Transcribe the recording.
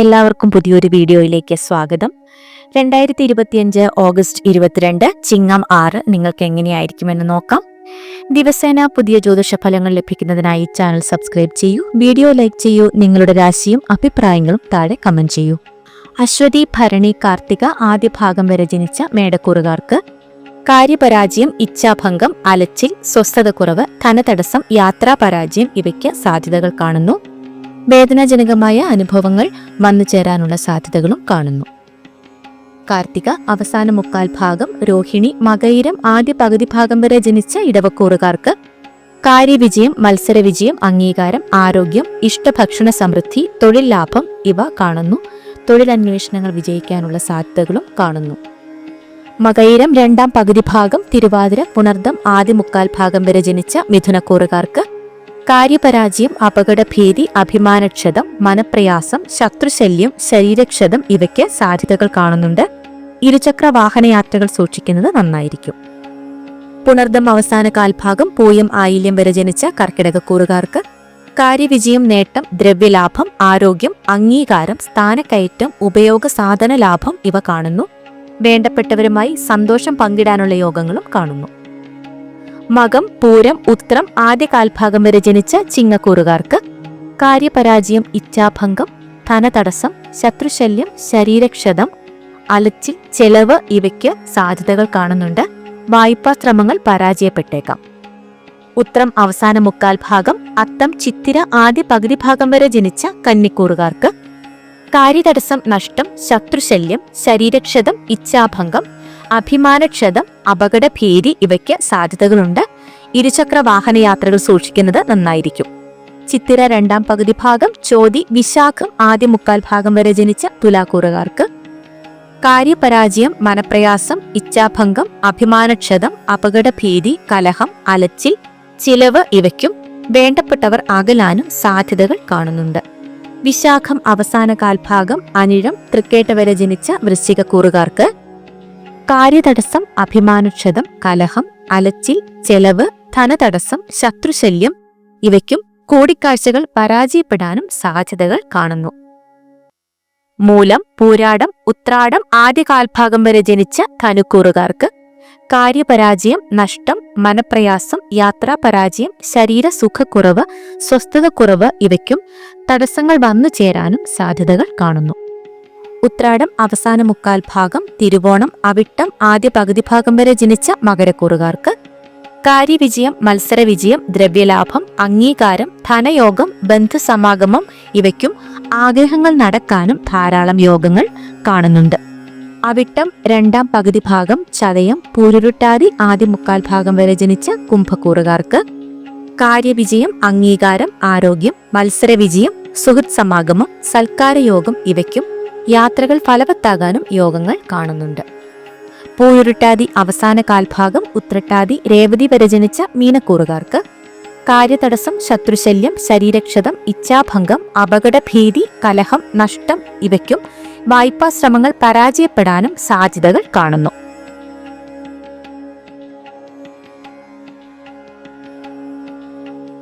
എല്ലാവർക്കും പുതിയൊരു വീഡിയോയിലേക്ക് സ്വാഗതം. രണ്ടായിരത്തി ഇരുപത്തിയഞ്ച് ഓഗസ്റ്റ് ഇരുപത്തിരണ്ട് ചിങ്ങം ആറ് നിങ്ങൾക്ക് എങ്ങനെയായിരിക്കുമെന്ന് നോക്കാം. ദിവസേന പുതിയ ജ്യോതിഷ ഫലങ്ങൾ ലഭിക്കുന്നതിനായി ചാനൽ സബ്സ്ക്രൈബ് ചെയ്യൂ. വീഡിയോ ലൈക്ക് ചെയ്യൂ. നിങ്ങളുടെ രാശിയും അഭിപ്രായങ്ങളും താഴെ കമന്റ് ചെയ്യൂ. അശ്വതി ഭരണി കാർത്തിക ആദ്യ ഭാഗം വരെ ജനിച്ച മേടക്കൂറുകാർക്ക് കാര്യപരാജയം ഇച്ഛാഭംഗം അലച്ചിൽ സ്വസ്ഥതക്കുറവ് ധനതടസ്സം യാത്രാപരാജയം ഇവയ്ക്ക് സാധ്യതകൾ കാണുന്നു. വേദനാജനകമായ അനുഭവങ്ങൾ വന്നു ചേരാനുള്ള സാധ്യതകളും കാണുന്നു. കാർത്തിക അവസാന മുക്കാൽ ഭാഗം രോഹിണി മകയിരം ആദ്യ പകുതി ഭാഗം വരെ ജനിച്ച ഇടവക്കൂറുകാർക്ക് കാര്യവിജയം മത്സരവിജയം അംഗീകാരം ആരോഗ്യം ഇഷ്ടഭക്ഷണ സമൃദ്ധി തൊഴിൽ ലാഭം ഇവ കാണുന്നു. തൊഴിലന്വേഷണങ്ങൾ വിജയിക്കാനുള്ള സാധ്യതകളും കാണുന്നു. മകയിരം രണ്ടാം പകുതി ഭാഗം തിരുവാതിര പുണർദം ആദ്യ മുക്കാൽ ഭാഗം വരെ ജനിച്ച മിഥുനക്കൂറുകാർക്ക് കാര്യപരാജയം അപകടഭീതി അഭിമാനക്ഷതം മനപ്രയാസം ശത്രുശല്യം ശരീരക്ഷതം ഇവയ്ക്ക് സാധ്യതകൾ കാണുന്നുണ്ട്. ഇരുചക്ര വാഹനയാത്രകൾ സൂക്ഷിക്കുന്നത് നന്നായിരിക്കും. പുണർദം അവസാന കാൽഭാഗം പൂയം ആയില്യം വരെ ജനിച്ച കർക്കിടകക്കൂറുകാർക്ക് കാര്യവിജയം നേട്ടം ദ്രവ്യലാഭം ആരോഗ്യം അംഗീകാരം സ്ഥാനക്കയറ്റം ഉപയോഗ സാധന ലാഭം ഇവ കാണുന്നു. വേണ്ടപ്പെട്ടവരുമായി സന്തോഷം പങ്കിടാനുള്ള യോഗങ്ങളും കാണുന്നു. മകം പൂരം ഉത്രം ആദ്യ കാൽഭാഗം വരെ ജനിച്ച ചിങ്ങക്കൂറുകാർക്ക് കാര്യപരാജയം ഇച്ഛാഭംഗം ധനതടസ്സം ശത്രുശല്യം ശരീരക്ഷതം അലച്ചിൽ ചെലവ് ഇവയ്ക്ക് സാധ്യതകൾ കാണുന്നുണ്ട്. വായ്പാ ശ്രമങ്ങൾ പരാജയപ്പെട്ടേക്കാം. ഉത്രം അവസാന മുക്കാൽ ഭാഗം അത്തം ചിത്തിര ആദ്യ പകുതി ഭാഗം വരെ ജനിച്ച കന്നിക്കൂറുകാർക്ക് കാര്യതടസ്സം നഷ്ടം ശത്രുശല്യം ശരീരക്ഷതം ഇച്ഛാഭംഗം അഭിമാനക്ഷതം അപകടഭീതി ഇവയ്ക്ക് സാധ്യതകളുണ്ട്. ഇരുചക്ര വാഹന യാത്രകൾ സൂക്ഷിക്കുന്നത് നന്നായിരിക്കും. ചിത്തിര രണ്ടാം പകുതി ഭാഗം ചോതി വിശാഖം ആദ്യ മുക്കാൽ ഭാഗം വരെ ജനിച്ച തുലാക്കൂറുകാർക്ക്. കാര്യപരാജയം മനപ്രയാസം ഇച്ഛാഭംഗം അഭിമാനക്ഷതം അപകടഭീതി കലഹം അലച്ചിൽ ചിലവ് ഇവയ്ക്കും വേണ്ടപ്പെട്ടവർ അകലാനും സാധ്യതകൾ കാണുന്നുണ്ട്. വിശാഖം അവസാന കാൽഭാഗം അനിഴം തൃക്കേട്ട വരെ ജനിച്ച വൃശ്ചികക്കൂറുകാർക്ക് കാര്യതടസ്സം അഭിമാനക്ഷതം കലഹം അലച്ചിൽ ചെലവ് ധനതടസ്സം ശത്രുശല്യം ഇവയ്ക്കും കൂടിക്കാഴ്ചകൾ പരാജയപ്പെടാനും സാധ്യതകൾ കാണുന്നു. മൂലം പൂരാടം ഉത്രാടം ആദ്യ കാൽഭാഗം വരെ ജനിച്ച ധനുക്കൂറുകാർക്ക് കാര്യപരാജയം നഷ്ടം മനപ്രയാസം യാത്രാപരാജയം ശരീര സുഖക്കുറവ് സ്വസ്ഥതക്കുറവ് ഇവയ്ക്കും തടസ്സങ്ങൾ വന്നു ചേരാനും സാധ്യതകൾ കാണുന്നു. ഉത്രാടം അവസാന മുക്കാൽ ഭാഗം തിരുവോണം അവിട്ടം ആദ്യ പകുതി ഭാഗം വരെ ജനിച്ച മകരക്കൂറുകാർക്ക്. കാര്യവിജയം മത്സരവിജയം ദ്രവ്യലാഭം അംഗീകാരം ധനയോഗം ബന്ധുസമാഗമം ഇവയ്ക്കും ആഗ്രഹങ്ങൾ നടക്കാനും ധാരാളം യോഗങ്ങൾ കാണുന്നുണ്ട്. അവിട്ടം രണ്ടാം പകുതി ഭാഗം ചതയം പൂരുരുട്ടാതി ആദ്യ മുക്കാൽ ഭാഗം വരെ ജനിച്ച കുംഭക്കൂറുകാർക്ക്. കാര്യവിജയം അംഗീകാരം ആരോഗ്യം മത്സരവിജയം സുഹൃത് സമാഗമം സൽക്കാരയോഗം ഇവയ്ക്കും യാത്രകൾ ഫലവത്താകാനും യോഗങ്ങൾ കാണുന്നുണ്ട്. പൂയുരുട്ടാതി അവസാന കാൽഭാഗം ഉത്രട്ടാതി രേവതി വരെ ജനിച്ച മീനക്കൂറുകാർക്ക് കാര്യതടസ്സം ശത്രുശല്യം ശരീരക്ഷതം ഇച്ഛാഭംഗം അപകടഭീതി കലഹം നഷ്ടം ഇവയ്ക്കും വായ്പാ ശ്രമങ്ങൾ പരാജയപ്പെടാനും സാധ്യതകൾ കാണുന്നു.